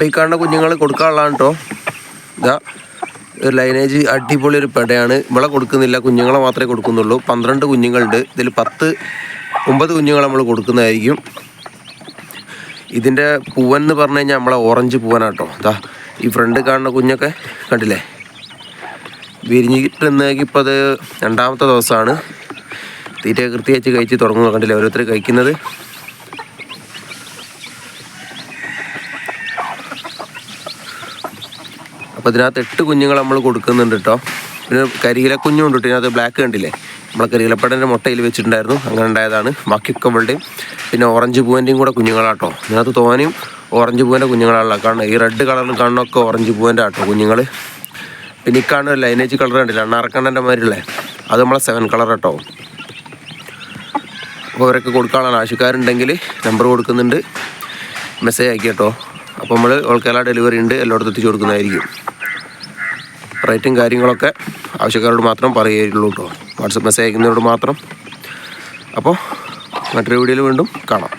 അപ്പോൾ ഈ കാണുന്ന കുഞ്ഞുങ്ങൾ കൊടുക്കാനുള്ളതാണ് കേട്ടോ ഇതാ ഒരു ലൈനേജ് അടിപൊളി ഒരു പെടയാണ്. ഇവിടെ കൊടുക്കുന്നില്ല കുഞ്ഞുങ്ങളെ മാത്രമേ കൊടുക്കുന്നുള്ളൂ. പന്ത്രണ്ട് കുഞ്ഞുങ്ങളുണ്ട്. ഇതിൽ പത്ത് ഒമ്പത് കുഞ്ഞുങ്ങൾ നമ്മൾ കൊടുക്കുന്നതായിരിക്കും. ഇതിന്റെ പൂവൻ എന്ന് പറഞ്ഞു കഴിഞ്ഞാൽ നമ്മളെ ഓറഞ്ച് പൂവനാട്ടോ. ഇതാ ഈ ഫ്രണ്ട് കാണുന്ന കുഞ്ഞൊക്കെ കണ്ടില്ലേ? വിരിഞ്ഞിട്ട് ഇപ്പോൾ അത് രണ്ടാമത്തെ ദിവസമാണ്. തീറ്റ കൃത്യമായിട്ട് കഴിച്ച് തുടങ്ങുന്നത് കണ്ടില്ലേ? ഓരോരുത്തർ കഴിക്കുന്നത്. അപ്പോൾ ഇതിനകത്ത് എട്ട് കുഞ്ഞുങ്ങൾ നമ്മൾ കൊടുക്കുന്നുണ്ട് കേട്ടോ പിന്നെ കരിയില കുഞ്ഞും ഉണ്ട് ഇതിനകത്ത് ബ്ലാക്ക് കണ്ടില്ലേ? നമ്മളെ കരിയിലപ്പടന്റെ മുട്ടയിൽ വെച്ചിട്ടുണ്ടായിരുന്നു. അങ്ങനെ ഉണ്ടായതാണ്. ബാക്കിയൊക്കെ ഇവളുടെയും പിന്നെ ഓറഞ്ച് പൂവന്റെയും കൂടെ കുഞ്ഞുങ്ങളാട്ടോ ഇതിനകത്ത് തോനെയും ഓറഞ്ച് പൂവിന്റെ കുഞ്ഞുങ്ങളാണല്ലോ. കാരണം ഈ റെഡ് കളറിൽ കാണുന്നൊക്കെ ഓറഞ്ച് പൂവിന്റെ ആട്ടോ കുഞ്ഞുങ്ങൾ പിന്നെ ഈ ലൈനേജ് കളർ കണ്ടില്ല? അണ്ണാറക്കണ്ണന്റെ മാതിരില്ലേ അത് നമ്മളെ സെവൻ കളർ കേട്ടോ അപ്പോൾ അവരൊക്കെ കൊടുക്കാനുള്ള ആവശ്യക്കാരുണ്ടെങ്കിൽ നമ്പർ കൊടുക്കുന്നുണ്ട്. മെസ്സേജ് അയക്കുക കേട്ടോ. അപ്പോൾ നമ്മൾ ഓൾ കേരള ഡെലിവറി ഉണ്ട് എല്ലായിടത്തും എത്തിച്ചു കൊടുക്കുന്നതായിരിക്കും. റേറ്റും കാര്യങ്ങളൊക്കെ ആവശ്യക്കാരോട് മാത്രം പറയുകയുള്ളൂ കേട്ടോ. വാട്സപ്പ് മെസ്സേജ് അയക്കുന്നവരോട് മാത്രം. അപ്പോൾ മറ്റൊരു വീഡിയോയിൽ വീണ്ടും കാണാം.